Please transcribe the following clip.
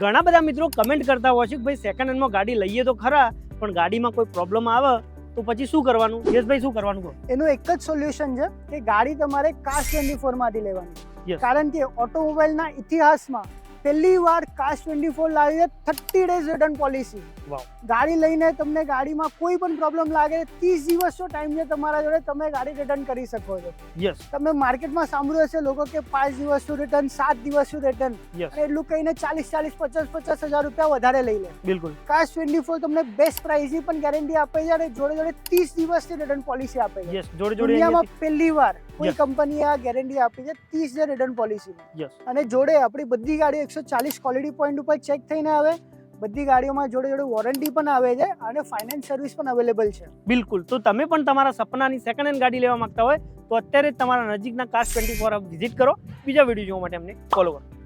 ઘણા બધા મિત્રો કમેન્ટ કરતા હોય છે કે ભાઈ સેકન્ડ હેન્ડમાં ગાડી લઈએ તો ખરા પણ ગાડીમાં કોઈ પ્રોબ્લેમ આવે તો પછી શું કરવાનું? યશભાઈ શું કરવાનું કહો? એનું એક જ સોલ્યુશન છે કે ગાડી તમારે કાસ્ટ ટ્વેન્ટી ફોરમાંથી લેવાની. કારણ કે ઓટોમોબાઈલના ઇતિહાસમાં પહેલી વાર કાસ્ટ ટ્વેન્ટી ફોર લાવી છે થર્ટી ડેઝ રિટર્ન પોલિસી ગાડી લઈને તમને ગાડીમાં કોઈ પણ પ્રોબ્લેમ લાગે ત્રીસ દિવસનો ટાઈમ છે તમારા જોડે તમે ગાડી રિટર્ન કરી શકો છો. યસ તમે માર્કેટમાં સાંભળ્યું હશે લોકો કે પાંચ દિવસનું રિટર્ન સાત દિવસનું રિટર્ન એટલું કહીને ચાલીસ ચાલીસ પચાસ પચાસ હજાર રૂપિયા વધારે લઈ લે. બિલકુલ. કાસ ટ્વેન્ટી ફોર તમને બેસ્ટ પ્રાઇસની પણ ગેરંટી આપે છે અને જોડે જોડે ત્રીસ દિવસની રિટર્ન પોલિસી આપે છે. દુનિયામાં પહેલી વાર કોઈ કંપની કંપનીએ આ ગેરંટી આપી છે ત્રીસ હજાર રિટર્ન પોલિસી અને જોડે આપણી બધી ગાડીઓ એકસો ચાલીસ ક્વોલિટી પોઈન્ટ ઉપર ચેક થઈને આવે. બધી ગાડીઓમાં જોડે જોડે વોરંટી પણ આવે છે અને ફાઇનાન્સ સર્વિસ પણ અવેલેબલ છે. બિલકુલ. તો તમે પણ તમારા સપનાની સેકન્ડ હેન્ડ ગાડી લેવા માંગતા હોય તો અત્યારે તમારા નજીકના કાસ્ટ ટ્વેન્ટી ફોર વિઝિટ કરો. બીજા વીડિયો જોવા માટે અમને ફોલો કરો.